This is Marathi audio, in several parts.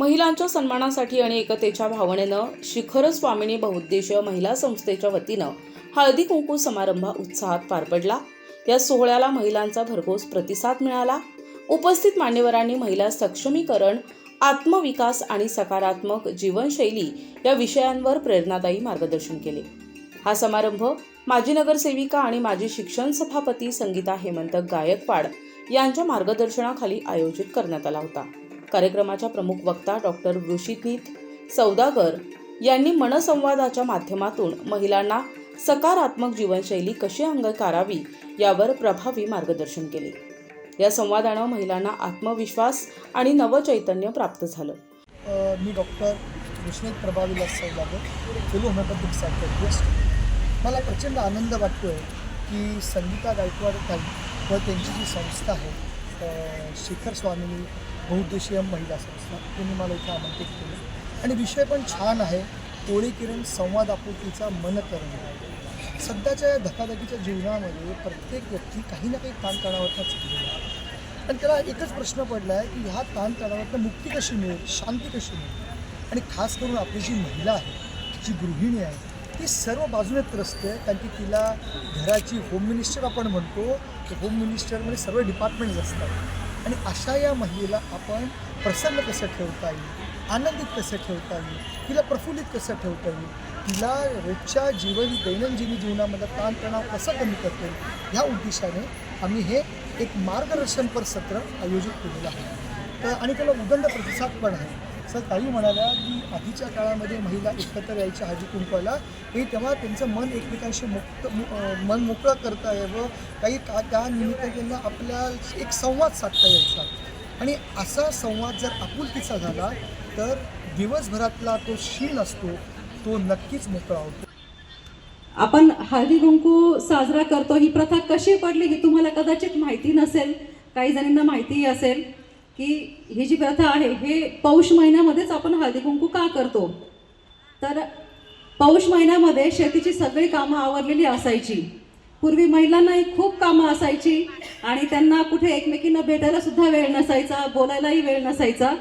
महिलांच्या सन्मानासाठी आणि एकतेच्या भावनेनं शिखर स्वामिनी बहुउद्देशीय महिला संस्थेच्या वतीनं हळदी कुंकू समारंभ उत्साहात पार पडला. या सोहळ्याला महिलांचा भरघोस प्रतिसाद मिळाला. उपस्थित मान्यवरांनी महिला सक्षमीकरण आत्मविकास आणि सकारात्मक जीवनशैली या विषयांवर प्रेरणादायी मार्गदर्शन केले. हा समारंभ माजी नगरसेविका आणि माजी शिक्षण सभापती संगीता हेमंत गायकवाड यांच्या मार्गदर्शनाखाली आयोजित करण्यात आला होता. कार्यक्रमाच्या प्रमुख वक्ता डॉक्टर वृषितनीत सौदागर यांनी मनसंवादाच्या माध्यमातून महिलांना सकारात्मक जीवनशैली कशी अंगीकारावी यावर प्रभावी मार्गदर्शन केले. या संवादानं महिलांना आत्मविश्वास आणि नवचैतन्य प्राप्त झालं. मी डॉक्टर विष्णू प्रभावी सौदागर फेलो होमिओपॅथिक सायकॅट्रिस्ट मला प्रचंड आनंद वाटतो आहे की संगीता गायकवाड ताई व त्यांची जी संस्था आहे शिखर स्वामिनी बहुउद्देशीय महिला संस्था त्यांनी मला इथे आमंत्रित केलं. आणि विषय पण छान आहे. कोळी किरण संवाद आपुलकीचा मन करणं सध्याच्या या धकाधकीच्या जीवनामध्ये प्रत्येक व्यक्ती काही ना काही ताणतणावातनं चुकलेला आहे. आणि त्याला एकच प्रश्न पडला आहे की ह्या ताणतणावातनं मुक्ती कशी मिळेल शांती कशी मिळेल? आणि खास करून आपली जी महिला आहे जी गृहिणी आहे ती सर्व बाजूने त्रस्त आहे. कारण की तिला घराची होम मिनिस्टर आपण म्हणतो. की होम मिनिस्टरमध्ये सर्व डिपार्टमेंट्स असतात. आणि अशा या महिलेला आपण प्रसन्न कसं ठेवता येईल? आनंदित कसं ठेवता येईल? तिला प्रफुल्लित कसं ठेवता येईल? तिला रोजच्या जीवन दैनंदिनी जीवनामध्ये ताणतणाव कसा कमी करता येईल? ह्या उद्देशाने आम्ही हे एक मार्गदर्शनपर सत्र आयोजित केलेलं आहे. तर आणि त्याला उदंड प्रतिसाद पण आहे. सर ताई म्हणाल्या की आधीच्या काळामध्ये महिला एकत्र यायच्या हळदी कुंकवाला हे तेव्हा त्यांचं मन एकमेकांशी मुक्त मन मोकळं करता यावं. काही का त्या निमित्त त्यांना आपल्या एक संवाद साधता यायचा. आणि असा संवाद जर आपुलकीचा झाला तर दिवसभरातला तो शील असतो तो नक्कीच मोकळा होतो. आपण हळदी कुंकू साजरा करतो. ही प्रथा कशी पडली ही तुम्हाला कदाचित माहिती नसेल काही जणांना माहितीही असेल. की ही जी प्रथा आहे हे पौष महिन्यामध्येच आपण हळदी कुंकू का करतो? तर पौष महिन्यामध्ये शेतीची सगळी कामं आवरलेली असायची. पूर्वी महिलांनाही खूप कामं असायची आणि त्यांना कुठे एकमेकींना भेटायला सुद्धा वेळ नसायचा बोलायलाही वेळ नसायचा.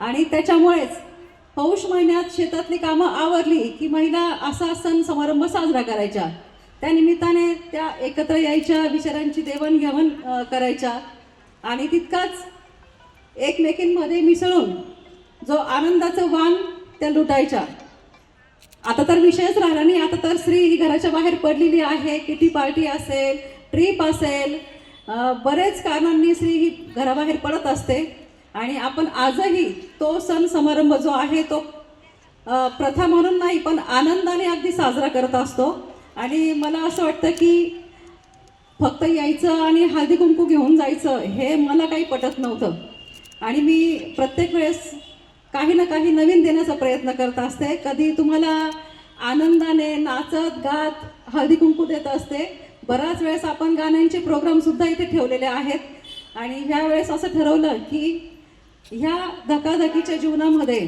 आणि त्याच्यामुळेच पौष महिन्यात शेतातली कामं आवरली की महिला असा सण समारंभ साजरा करायच्या. त्या निमित्ताने त्या एकत्र यायच्या विचारांची देवाणघेवाण करायच्या. आणि तितकाच एकमेकींमध्ये मिसळून जो आनंदाचं वाण त्या लुटायच्या. आता तर विषयच राहिला नाही. आता तर स्त्री ही घराच्या बाहेर पडलेली आहे किटी पार्टी असेल ट्रीप असेल बरेच कारणांनी स्त्री ही घराबाहेर पडत असते. आणि आपण आजही तो सण समारंभ जो आहे तो प्रथा म्हणून नाही पण आनंदाने अगदी साजरा करत असतो. आणि मला असं वाटतं की फक्त यायचं आणि हळदी कुंकू घेऊन जायचं हे मला काही पटत नव्हतं. आणि मी प्रत्येक वेळेस काही ना काही नवीन देण्याचा प्रयत्न करत असते. कधी तुम्हाला आनंदाने नाचत गात हळदी कुंकू देत असते. बऱ्याच वेळेस आपण गाण्यांचे प्रोग्रामसुद्धा इथे ठेवलेले आहेत. आणि ह्या वेळेस असं ठरवलं की ह्या धकाधकीच्या जीवनामध्ये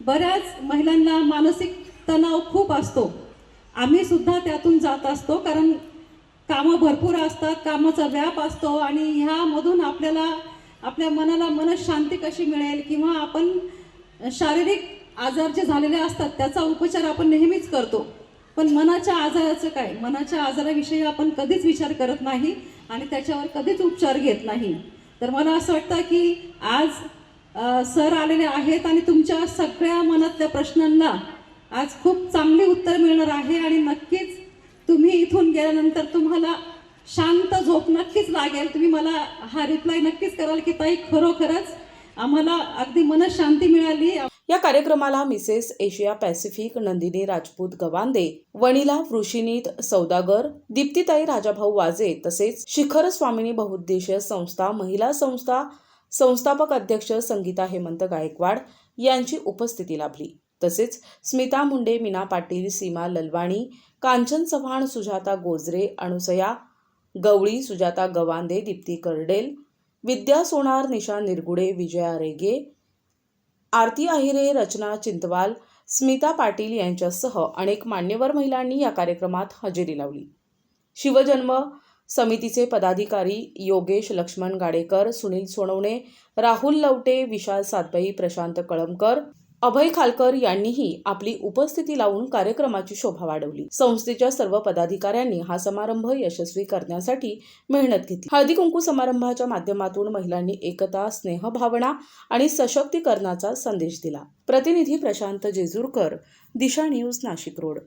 बऱ्याच महिलांना मानसिक तणाव खूप असतो. आम्ही सुद्धा त्यातून जात असतो कारण कामं भरपूर असतात कामाचा व्याप असतो आणि ह्यामधून आपल्याला आपल्या मनाला मनशांती कशी मिळेल किंवा आपण शारीरिक आजार जे झालेले असतात त्याचा उपचार आपण नेहमीच करतो. पण मनाच्या आजाराचं काय? मनाच्या आजाराविषयी आपण कधीच विचार करत नाही आणि त्याच्यावर कधीच उपचार घेत नाही. तर मला असं वाटतं की आज सर आलेले आहेत आणि तुमच्या सगळ्या मनातल्या प्रश्नांना आज खूप चांगली उत्तर मिळणार आहे आणि नक्कीच तुम्ही इथून गेल्यानंतर तुम्हाला शांत झोप नक्कीच लागेल. तुम्ही मला हा रिप्लाय नक्कीच कराल की ताई खरोखरच आम्हाला अगदी मनशांती मिळाली. या कार्यक्रमाला Mrs Asia Pacific Nandini Rajput Gawande vanilla वृषिनीत Saudagar दीप्तीताई राजाभाऊ वाजे तसेच शिखर स्वामिनी बहुउद्देशीय संस्था महिला संस्था संस्थापक अध्यक्ष संगीता हेमंत गायकवाड यांची उपस्थिती लाभली. तसेच स्मिता मुंडे मीना पाटील सीमा ललवाणी कांचन चव्हाण सुजाता गोजरे अनुसया गवळी सुजाता गवांदे दीप्ती कर्डेल विद्या सोनार निशा निरगुडे विजया रेगे आरती आहिरे रचना चिंतवाल स्मिता पाटील यांच्यासह अनेक मान्यवर महिलांनी या कार्यक्रमात हजेरी लावली. शिवजन्म समितीचे पदाधिकारी योगेश लक्ष्मण गाडेकर सुनील सोनवणे राहुल लवटे विशाल सातबाई प्रशांत कळमकर अभय खालकर यांनीही आपली उपस्थिती लावून कार्यक्रमाची शोभा वाढवली. संस्थेच्या सर्व पदाधिकाऱ्यांनी हा समारंभ यशस्वी करण्यासाठी मेहनत घेतली. हळदी कुंकू समारंभाच्या माध्यमातून महिलांनी एकता स्नेहभावना आणि सशक्तीकरणाचा संदेश दिला. प्रतिनिधी प्रशांत जेजूरकर दिशा न्यूज नाशिक रोड.